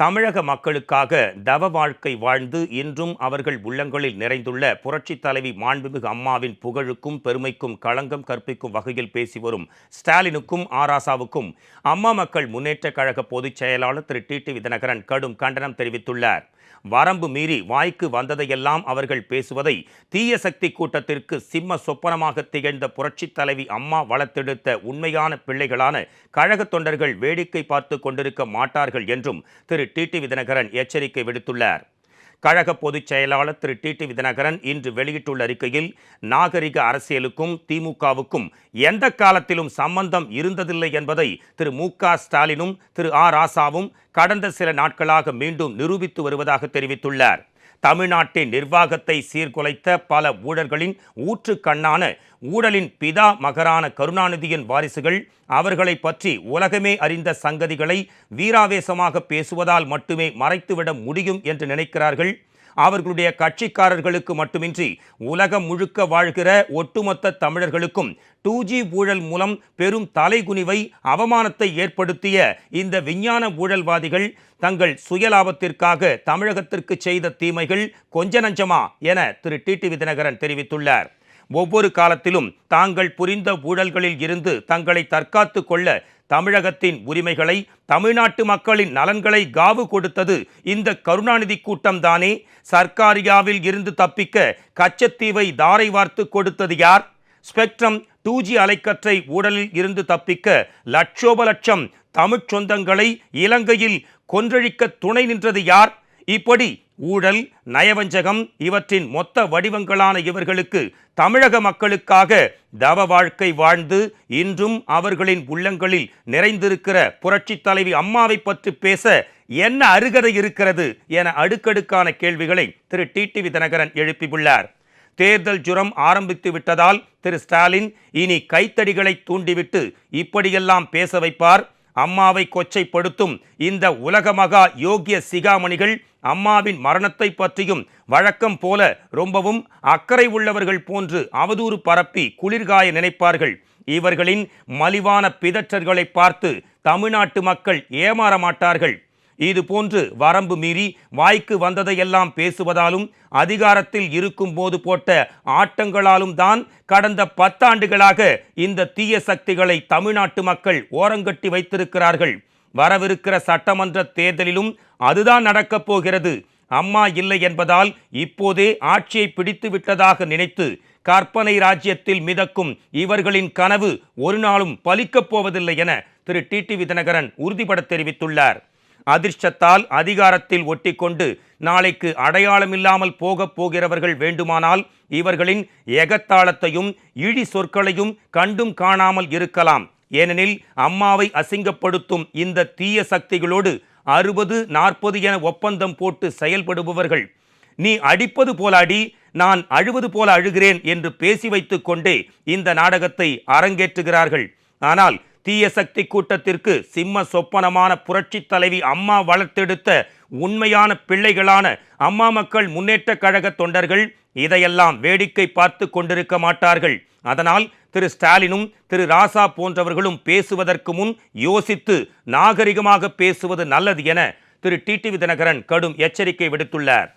தமிழக மக்களுக்காக தவ வாழ்க்கை வாழ்ந்து இன்றும் அவர்கள் உள்ளங்களில் நிறைந்துள்ள புரட்சித் தலைவி மாண்புமிகு அம்மாவின் புகழுக்கும் பெருமைக்கும் களங்கம் கற்பிக்கும் வகையில் பேசி வரும் ஸ்டாலினுக்கும் ஆராசாவுக்கும் அம்மா மக்கள் முன்னேற்றக் கழக பொதுச் செயலாளர் திரு டி டி விதநகரன் கடும் கண்டனம் தெரிவித்துள்ளார். வரம்பு மீறி வாய்க்கு வந்ததையெல்லாம் அவர்கள் பேசுவதை தீய சக்தி கூட்டத்திற்கு சிம்ம சொப்பனமாக திகழ்ந்த புரட்சித் தலைவி அம்மா வளர்த்தெடுத்த உண்மையான பிள்ளைகளான கழக தொண்டர்கள் வேடிக்கை பார்த்து கொண்டிருக்க மாட்டார்கள் என்றும் திரு டிடிவி தினகரன் எச்சரிக்கை விடுத்துள்ளார். கழக பொதுச் செயலாளர் திரு. டி. விதிநகரன் இன்று வெளியிட்டுள்ள அறிக்கையில் நாகரிக அரசியலுக்கும் திமுகவுக்கும் எந்த காலத்திலும் சம்பந்தம் இருந்ததில்லை என்பதை திரு. மு. க. ஸ்டாலினும் திரு. ஆ ராசாவும் கடந்த சில நாட்களாக மீண்டும் நிரூபித்து வருவதாக தெரிவித்துள்ளார். தமிழ்நாட்டின் நிர்வாகத்தை சீர்குலைத்த பல ஊழல்களின் ஊற்று கண்ணான ஊழலின் பிதா மகரான கருணாநிதியின் வாரிசுகள் அவர்களை பற்றி உலகமே அறிந்த சங்கதிகளை வீராவேசமாக பேசுவதால் மட்டுமே மறைத்துவிட முடியும் என்று நினைக்கிறார்கள். அவர்களுடைய கட்சிக்காரர்களுக்கு மட்டுமின்றி உலகம் முழுக்க வாழ்கிற ஒட்டுமொத்த தமிழர்களுக்கும் டூ ஜி ஊழல் மூலம் பெரும் தலைகுனிவை அவமானத்தை ஏற்படுத்திய இந்த விஞ்ஞான ஊழல்வாதிகள் தங்கள் சுயலாபத்திற்காக தமிழகத்திற்கு செய்த தீமைகள் கொஞ்ச நஞ்சமா என திரு டிடி தினகரன் தெரிவித்துள்ளார். ஒவ்வொரு காலத்திலும் தாங்கள் புரிந்த ஊழல்களில் இருந்து தங்களை தற்காத்து கொள்ள தமிழகத்தின் உரிமைகளை தமிழ்நாட்டு மக்களின் நலன்களை காவு கொடுத்தது இந்த கருணாநிதி கூட்டம்தானே? சர்க்காரியாவில் இருந்து தப்பிக்க கச்சத்தீவை தாரை வார்த்து கொடுத்தது யார்? ஸ்பெக்ட்ரம் டூ ஜி அலைக்கற்றை ஊழலில் இருந்து தப்பிக்க லட்சோப லட்சம் தமிழ்ச் சொந்தங்களை இலங்கையில் கொன்றழிக்க துணை நின்றது யார்? இப்படி ஊழல் நயவஞ்சகம் இவற்றின் மொத்த வடிவங்களான இவர்களுக்கு தமிழக மக்களுக்காக தவ வாழ்க்கை வாழ்ந்து இன்றும் அவர்களின் உள்ளங்களில் நிறைந்திருக்கிற புரட்சித் தலைவி அம்மாவை பற்றி பேச என்ன அருகதை இருக்கிறது என அடுக்கடுக்கான கேள்விகளை திரு. டிடிவி தினகரன் எழுப்பியுள்ளார். தேர்தல் ஜுரம் ஆரம்பித்து விட்டதால் திரு. ஸ்டாலின் இனி கைத்தடிகளை தூண்டிவிட்டு இப்படியெல்லாம் பேச வைப்பார். அம்மாவை கொச்சைப்படுத்தும் இந்த உலகமகா யோகிய சிகாமணிகள் அம்மாவின் மரணத்தை பற்றியும் வழக்கம் போல ரொம்பவும் அக்கறை உள்ளவர்கள் போன்று அவதூறு பரப்பி குளிர்காய நினைப்பார்கள். இவர்களின் மலிவான பிதற்றர்களை பார்த்து தமிழ்நாட்டு மக்கள் ஏமாற மாட்டார்கள். இது போன்று வரம்பு மீறி வாய்க்கு வந்ததையெல்லாம் பேசுவதாலும் அதிகாரத்தில் இருக்கும்போது போட்ட ஆட்டங்களாலும் தான் கடந்த பத்தாண்டுகளாக இந்த தீய சக்திகளை தமிழ்நாட்டு மக்கள் ஓரங்கட்டி வைத்திருக்கிறார்கள். வரவிருக்கிற சட்டமன்ற தேர்தலிலும் அதுதான் நடக்கப் போகிறது. அம்மா இல்லை என்பதால் இப்போதே ஆட்சியை பிடித்து விட்டதாக நினைத்து கற்பனை ராஜ்யத்தில் மிதக்கும் இவர்களின் கனவு ஒரு நாளும் பலிக்கப் போவதில்லை என திரு டிடிவி தினகரன் உறுதிபட தெரிவித்துள்ளார். அதிர்ஷ்டத்தால் அதிகாரத்தில் ஒட்டிக்கொண்டு நாளைக்கு அடையாளமில்லாமல் போகப் போகிறவர்கள் வேண்டுமானால் இவர்களின் எகத்தாளத்தையும் இழி சொற்களையும் கண்டும் காணாமல் இருக்கலாம். ஏனெனில் அம்மாவை அசிங்கப்படுத்தும் இந்த தீய சக்திகளோடு அறுபது நாற்பது என ஒப்பந்தம் போட்டு செயல்படுபவர்கள். நீ அடிப்பது போல அடி நான் அழுவது போல அழுகிறேன் என்று பேசி வைத்துக் கொண்டே இந்த நாடகத்தை அரங்கேற்றுகிறார்கள். ஆனால் தீய சக்தி கூட்டத்திற்கு சிம்ம சொப்பனமான புரட்சி தலைவி அம்மா வளர்த்தெடுத்த உண்மையான பிள்ளைகளான அம்மா மக்கள் முன்னேற்ற கழக தொண்டர்கள் இதையெல்லாம் வேடிக்கை பார்த்து கொண்டிருக்க மாட்டார்கள். அதனால் திரு ஸ்டாலினும் திரு ராசா போன்றவர்களும் பேசுவதற்கு முன் யோசித்து நாகரிகமாக பேசுவது நல்லது என திரு டிடிவி தினகரன் கடும் எச்சரிக்கை விடுத்துள்ளார்.